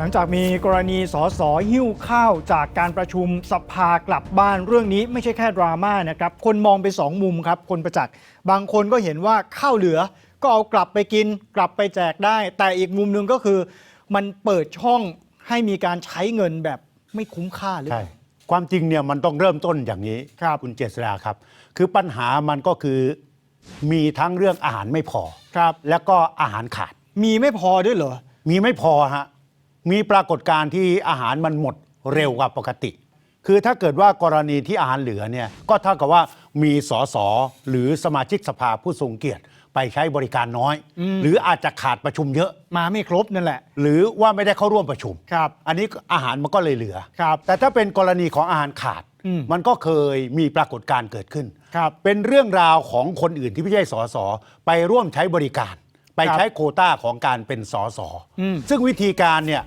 หลังจากมีกรณีสสหิ้วข้าวจากการประชุมสภากลับบ้านเรื่องนี้ไม่ใช่แค่ดราม่านะครับ คนมองไปสองมุมครับ คนประจักษ์บางคนก็เห็นว่าข้าวเหลือก็เอากลับไปกิน กลับไปแจกได้ แต่อีกมุมหนึ่งก็คือ มันเปิดช่องให้มีการใช้เงินแบบไม่คุ้มค่าหรือเปใช่ล่าความจริงเนี่ยมันต้องเริ่มต้นอย่างนี้ครับณเจษดาครับ คือปัญหามันก็คือมีทั้งเรื่องอาหารไม่พอครับ แล้วก็อาหารขาด มีไม่พอด้วยเหรอมีไม่พอฮะ มีปรากฏการณ์ที่อาหารมันหมดเร็วกว่าปกติ คือถ้าเกิดว่ากรณีที่อาหารเหลือเนี่ยก็เท่ากับว่ามีสสหรือสมาชิกสภาผู้ทรงเกียรติไปใช้บริการน้อย หรืออาจจะขาดประชุมเยอะมาไม่ครบนั่นแหละ หรือว่าไม่ได้เข้าร่วมประชุมครับอันนี้อาหารมันก็เลยเหลือครับแต่ถ้าเป็นกรณีของอาหารขาดอืมมันก็เคยมีปรากฏการณ์เกิดขึ้นครับเป็นเรื่องราวของคนอื่นที่ไม่ใช่สสไปร่วมใช้บริการ ไปใช้โควต้าของการเป็นสสอืมซึ่งวิธีการเนี่ย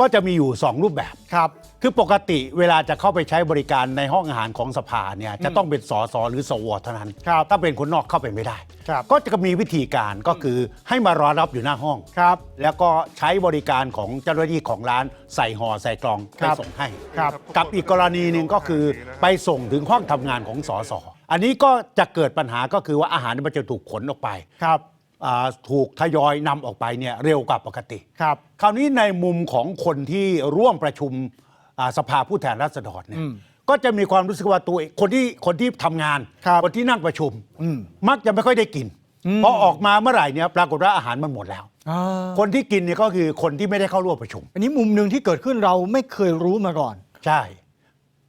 ก็จะมีอยู่ 2 รูปแบบครับ คือปกติเวลาจะเข้าไปใช้บริการในห้องอาหารของสภาเนี่ยจะต้องเป็นสสหรือสวเท่านั้นครับถ้าเป็นคนนอกเข้าไปไม่ได้ครับก็จะมีวิธีการก็คือให้มารอรับอยู่หน้าห้องครับ แล้วก็ใช้บริการของเจ้าหน้าที่ของร้านใส่ห่อใส่กล่องคไปรับส่งให้ครับกับอีกกรณีหนึ่งก็คือไปส่งถึงห้องทำงานของสสอันนี้ก็จะเกิดปัญหาก็คือว่าอาหารมันจะถูกขนออกไปครับ อ่าถูกทยอยนำออกไปเนี่ยเร็วกว่าปกติ ครับ คราวนี้ในมุมของคนที่ร่วมประชุมอ่าสภาผู้แทนราษฎรเนี่ยอืมก็จะมีความรู้สึกว่าตัวเองคนที่คนที่ทำงานครับคนที่นั่งประชุมอืมมักจะไม่ค่อยได้กินอืมพอออกมาเมื่อไหร่เนี่ยปรากฏว่าอาหารมันหมดแล้ว อ่า คนที่กินเนี่ยก็คือคนที่ไม่ได้เข้าร่วมประชุม อันนี้มุมหนึ่งที่เกิดขึ้นเราไม่เคยรู้มาก่อน ใช่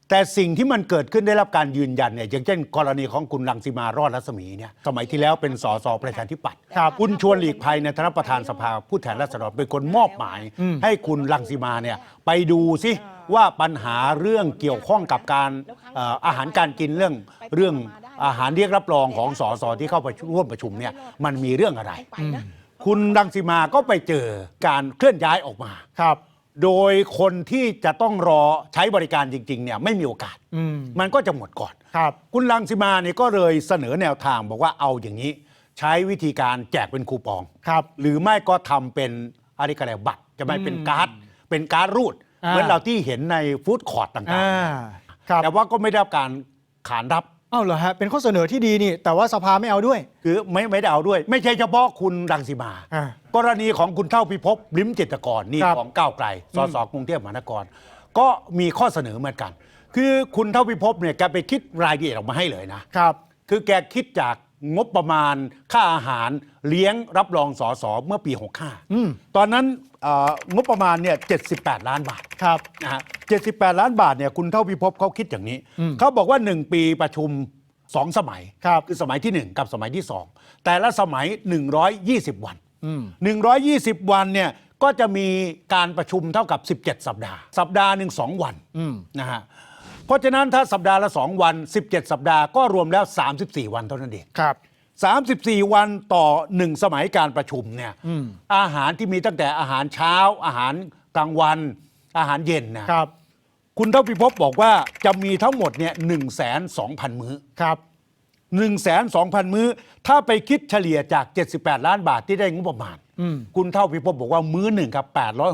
แต่สิ่งที่มันเกิดขึ้นได้รับการยืนยันเนี่ยอย่างเช่น กรณีของคุณรังสีมารอดรัศมีเนี่ยสมัยที่แล้วเป็นสสประชาธิปัตย์ครับคุณชวนหลีกภัยในฐานะประธานสภาผู้แทนราษฎรเป็นคนมอบหมายอืมให้คุณรังสีมาเนี่ยไปดูสิว่าปัญหาเรื่องเกี่ยวข้องกับการเอ่ออาหารการกินเรื่องเรื่องอาหารเรียกรับรองของสสที่เข้าไปร่วมประชุมเนี่ยมันมีเรื่องอะไร คุณรังสีมาก็ไปเจอการเคลื่อนย้ายออกมาครับ โดยคนที่จะต้องรอใช้บริการจริง ๆ เนี่ยไม่มีโอกาส อืม มันก็จะหมดก่อน ครับ คุณลังสิมาเนี่ยก็เลยเสนอแนวทางบอกว่าเอาอย่างนี้ ใช้วิธีการแจกเป็นคูปอง ครับ หรือไม่ก็ทำเป็นอะไรก็แล้วบัตรจะไม่เป็นอืมการ์ดเป็นการ์ดรูด อ่า เหมือนเราที่เห็นในฟู้ดคอร์ตต่างอ่า ครับๆแต่ว่าก็ไม่ได้รับการขานรับเอ้าเหรอฮะเป็นข้อเสนอที่ดีนี่ แต่ว่าสภาไม่เอาด้วย คือไม่ไม่ได้เอาด้วย ไม่ใช่เฉพาะคุณรังสีมา อ่ากรณีของคุณเท่าพิภพลิมจิตรกรนี่ครับของก้าวไกลสสกรุงเทพมหานคร ก็มีข้อเสนอเหมือนกัน คือคุณเท่าพิภพเนี่ยแกไปคิดรายละเอียดออกมาให้เลยนะครับ คือแกคิดจาก งบประมาณค่าอาหารเลี้ยงรับรองสอสอเมื่อปีอืม65 ตอนนั้นเอ่องบประมาณเนี่ย78 ล้านบาทครับ นะฮะ78 ล้านบาทเนี่ยคุณเท่าพิภพเขาคิดอย่างนี้อืมเขาบอกว่า 1 ปีประชุม 2 สมัยครับคือสมัยที่ 1 กับสมัยที่ 2 แต่ละสมัย 120 วันอืม120 วันเนี่ยก็จะมีการประชุมเท่ากับ 17 สัปดาห์ สัปดาห์หนึ่งสองวันอืมนะฮะ เพราะฉะนั้นถ้าสัปดาห์ละ 2 วัน 17 สัปดาห์ก็รวมแล้ว 34 วันเท่านั้นเองครับ 34 วันต่อ 1 สมัยการประชุมเนี่ยอืมอาหารที่มีตั้งแต่อาหารเช้า อาหารกลางวัน อาหารเย็นนะครับ คุณเท่าพิภพบอกว่าจะมีทั้งหมดเนี่ยหนึ่งแสนสองพันมื้อครับ1นึ่งแสนสองพันมื้อ ถ้าไปคิดเฉลี่ยจาก 78 ล้านบาทที่ได้งบประมาณอืมคุณเท่าพิภพบอกว่ามื้อหนึ่งครับ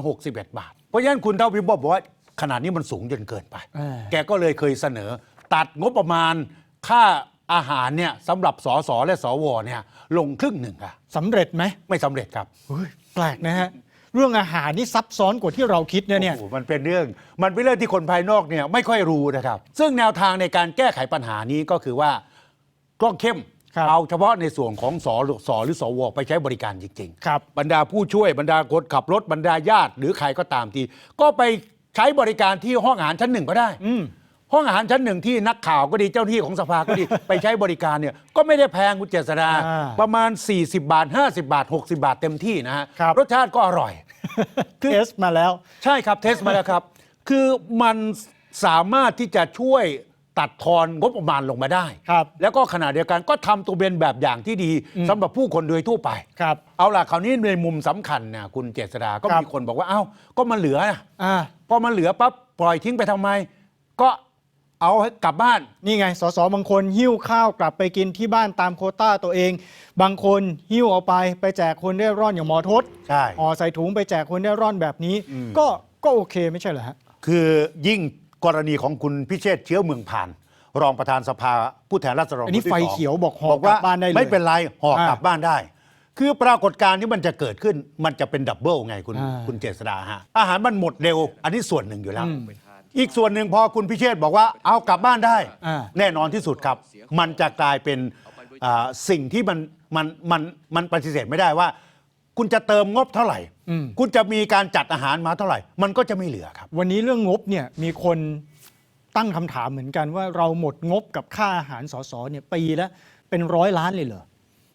861 บาท เพราะฉะนั้นคุณเท่าพิภพบอกว่า ขนาดนี้มันสูงจนเกินไปเออแกก็เลยเคยเสนอ ตัดงบประมาณค่าอาหารเนี่ยสำหรับสสและสวเนี่ยลงครึ่งหนึ่งอะสำเร็จไหมไม่สำเร็จครับเฮ้ยแปลกนะฮะเรื่องอาหารนี่ซับซ้อนกว่าที่เราคิดนะเนี่ยโอ้โหมันเป็นเรื่อง มันเป็นเรื่องที่คนภายนอกเนี่ยไม่ค่อยรู้นะครับ ซึ่งแนวทางในการแก้ไขปัญหานี้ก็คือว่าต้องเข้มครับเอาเฉพาะในส่วนของสหรือสหรือสวไปใช้บริการจริงครับ บรรดาผู้ช่วยบรรดาคนขับรถบรรดาญาติ หรือใครก็ตามทีก็ไป ใช้บริการที่ห้องอาหารชั้นหนึ่งก็ได้อืมห้องอาหารชั้นหนึ่งที่นักข่าวก็ดีเจ้าหน้าที่ของสภาก็ดี ไปใช้บริการเนี่ยก็ไม่ได้แพงคุณเจษดาอ่าประมาณ 40 บาท 50 บาท 60 บาทเต็มที่นะฮะครับ รสชาติก็อร่อยคือเทสมาแล้ว ใช่ครับเทสมาแล้วครับ คือมันสามารถที่จะช่วย ตัดทอนงบประมาณลงมาได้ ครับแล้วก็ขณะเดียวกันก็ทำตัวเป็นแบบอย่างที่ดีสำหรับผู้คนโดยทั่วไป ครับ เอาล่ะคราวนี้ในมุมสำคัญนะคุณเจษดาก็ครับ มีคนบอกว่าเอ้าก็มันเหลือนะอ่าพอมันเหลือปั๊บปล่อยทิ้งไปทำไม ก็เอาให้กลับบ้าน นี่ไงสสบางคนหิ้วข้าวกลับไปกินที่บ้านตามโควต้าตัวเอง บางคนหิ้วเอาไปไปแจกคนได้ร่อนอย่างหมอทศใช่ห่อใส่ถุงไปแจกคนได้ร่อนแบบนี้ อืม ก็ก็โอเคไม่ใช่เหรอฮะ คือยิ่ง กรณีของคุณพิเชษฐ์เชื้อเมืองผ่าน รองประธานสภาผู้แทนราษฎรอันนี้คที่ไฟสงเขียวบอกห่อบอกว่ากลับบ้านได้เลยไม่เป็นไรห่อกลับอ่าบ้านได้ คือปรากฏการณ์ที่มันจะเกิดขึ้นมันจะเป็นดับเบิลไงคุณอ่า คุณเจษดาฮะอาหารมันหมดเร็ว อันนี้ส่วนหนึ่งอยู่แล้ว อืม อีกส่วนหนึ่งพอคุณพิเชษฐ์บอกว่าเอากลับบ้านได้ อ่า แน่นอนที่สุดครับ มันจะกลายเป็นอ่าสิ่งที่มันมันมันมันปฏิเสธไม่ได้ว่า คุณจะเติมงบเท่าไหร่ อืม คุณจะมีการจัดอาหารมาเท่าไหร่ มันก็จะไม่เหลือครับ วันนี้เรื่องงบเนี่ยมีคนตั้งคำถามเหมือนกันว่าเราหมดงบกับค่าอาหารสสเนี่ยปีละเป็นร้อยล้านเลยเหรอ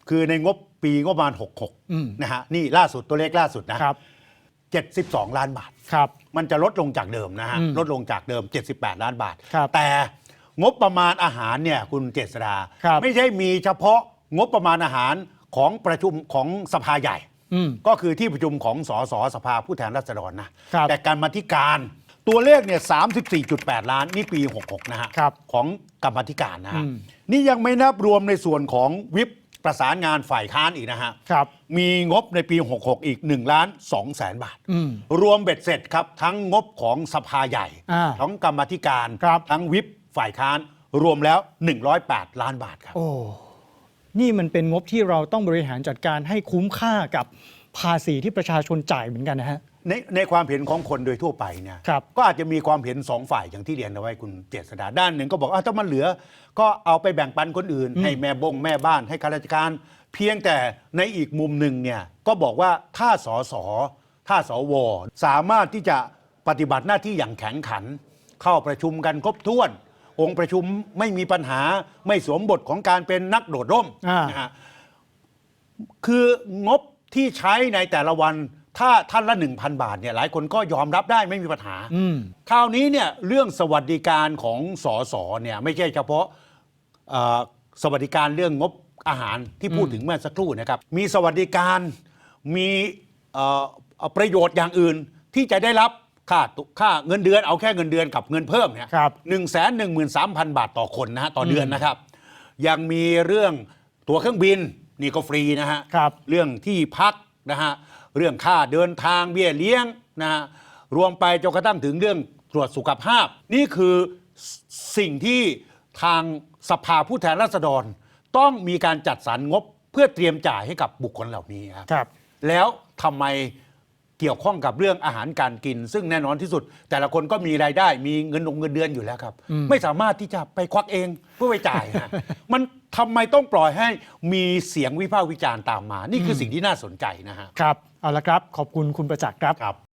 คือในงบปีงบประมาณ อืม 66 นะฮะ นี่ล่าสุดตัวเลขล่าสุดนะครับ 72 ล้านบาท ครับ มันจะลดลงจากเดิมนะฮะ อืมลดลงจากเดิม 78 ล้านบาท ครับแต่งบประมาณอาหารเนี่ยคุณเจษดา ครับไม่ใช่มีเฉพาะงบประมาณอาหารของประชุมของสภาใหญ่อืม ก็คือที่ประชุมของสสสภาผู้แทนราษฎรนะครับแต่การมาธิการตัวเลขเนี่ย34.8ล้านนี่ปี66นะฮะครับของกรรมาธิการนะฮะอืมนี่ยังไม่นับรวมในส่วนของวิปประสานงานฝ่ายค้านอีกนะฮะครับมีงบในปี 66 อีก1ล้าน2แสนบาทอืมรวมเบ็ดเสร็จครับ ทั้งงบของสภาใหญ่อ่าทั้งกรรมาธิการครับทั้งวิปฝ่ายค้าน รวมแล้ว 108 ล้านบาทครับโอ้ นี่มันเป็นงบที่เราต้องบริหารจัดการให้คุ้มค่ากับภาษีที่ประชาชนจ่ายเหมือนกันนะฮะ ในในความเห็นของคนโดยทั่วไปเนี่ยครับ ก็อาจจะมีความเห็นสองฝ่ายอย่างที่เรียนเอาไว้คุณเจษดาด้านหนึ่งก็บอกว่าถ้ามันเหลือ ก็เอาไปแบ่งปันคนอื่น ให้แม่บงแม่บ้านให้ข้าราชการ เพียงแต่ในอีกมุมหนึ่งเนี่ยก็บอกว่าถ้าสสถ้าสวสามารถที่จะปฏิบัติหน้าที่อย่างแข็งขัน เข้าประชุมกันครบถ้วน องค์ประชุมไม่มีปัญหาไม่สวมบทของการเป็นนักโดดร่มอ่าน นะฮะคืองบที่ใช้ในแต่ละวัน ถ้าท่านละ 1,000 บาทเนี่ยหลายคนก็ยอมรับได้ไม่มีปัญหา อืม คราวนี้เนี่ยเรื่องสวัสดิการของสอสอเนี่ยไม่ใช่เฉพาะเอ่อสวัสดิการเรื่องงบอาหารที่พูดถึงเมื่อสักครู่นะครับ มีสวัสดิการมีเอ่อเอ่อประโยชน์อย่างอื่นที่จะได้รับ ค่าตุค่าเงินเดือนเอาแค่เงินเดือนกับเงินเพิ่มเนี่ยครับ หนึ่งแสนหนึ่งหมื่นสามพันบาทต่อคนนะฮะต่อเดือนนะครับ ยังมีเรื่องตั๋วเครื่องบินนี่ก็ฟรีนะฮะ ครับ เรื่องที่พักนะฮะ เรื่องค่าเดินทางเบี้ยเลี้ยงนะฮะ รวมไปจนกระทั่งถึงเรื่องตรวจสุขภาพ นี่คือสสิ่งที่ทางสภาผู้แทนราษฎร ต้องมีการจัดสรรงบเพื่อเตรียมจ่ายให้กับบุคคลเหล่านี้ครับ ครับ แล้วทำไม เกี่ยวข้องกับเรื่องอาหารการกิน ซึ่งแน่นอนที่สุด แต่ละคนก็มีรายได้มีเงินลงเงินเดือนอยู่แล้วครับอืมไม่สามารถที่จะไปควักเองเพื่อไปจ่ายฮะมันทำไมต้องปล่อยให้มีเสียงวิพากษ์วิจารณ์ตามมา นี่คือสิ่งที่น่าสนใจนะฮะ ครับ เอาละครับ ขอบคุณคุณประจักษ์ครับ ครับ